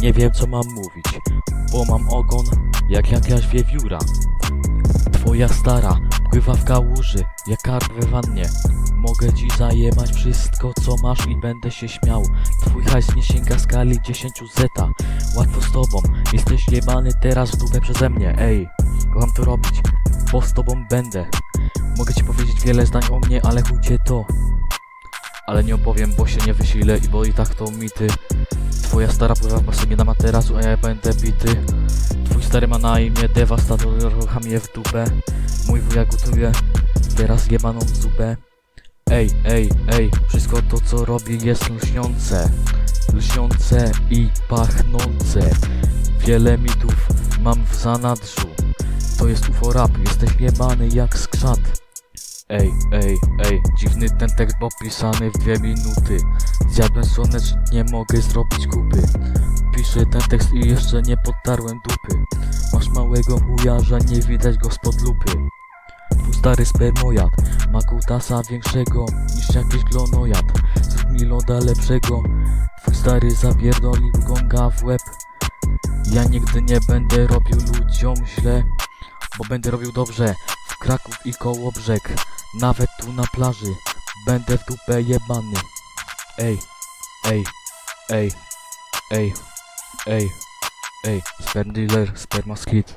Nie wiem co mam mówić, bo mam ogon jak jakaś wiewióra. Twoja stara pływa w kałuży, jak karp we wannie. Mogę ci zajebać wszystko co masz i będę się śmiał. Twój hajs nie sięga skali 10 zeta. Łatwo z tobą, jesteś jebany teraz w dupę przeze mnie, ej. Kocham to robić, bo z tobą będę. Mogę ci powiedzieć wiele zdań o mnie, ale chuj cię to. Ale nie opowiem, bo się nie wysilę i bo i tak to mity. Twoja stara pływa w basenie na materacu, a ja będę bity. Twój stary ma na imię Devastator, rucham je w dupę. Mój wuja gotuje teraz jebaną zupę. Ej, ej, ej, wszystko to co robię jest lśniące. Lśniące i pachnące. Wiele mitów mam w zanadrzu. To jest UFO rap, jesteś jebany jak skrzat. Ej, ej, ej, dziwny ten tekst, bo pisany w dwie minuty. Zjadłem słonecz, nie mogę zrobić kupy. Piszę ten tekst i jeszcze nie podtarłem dupy. Masz małego chuja, że nie widać go spod lupy. Twój stary spermojad ma kutasa większego niż jakiś glonojad. Zrób mi loda lepszego. Twój stary zapierdolił gonga w łeb. Ja nigdy nie będę robił ludziom źle, bo będę robił dobrze w Kraków i koło brzeg. Nawet tu na plaży będę w dupę jebany. Ej, ej, ej, ej, ej, ej, sperm dealer, sperma skid.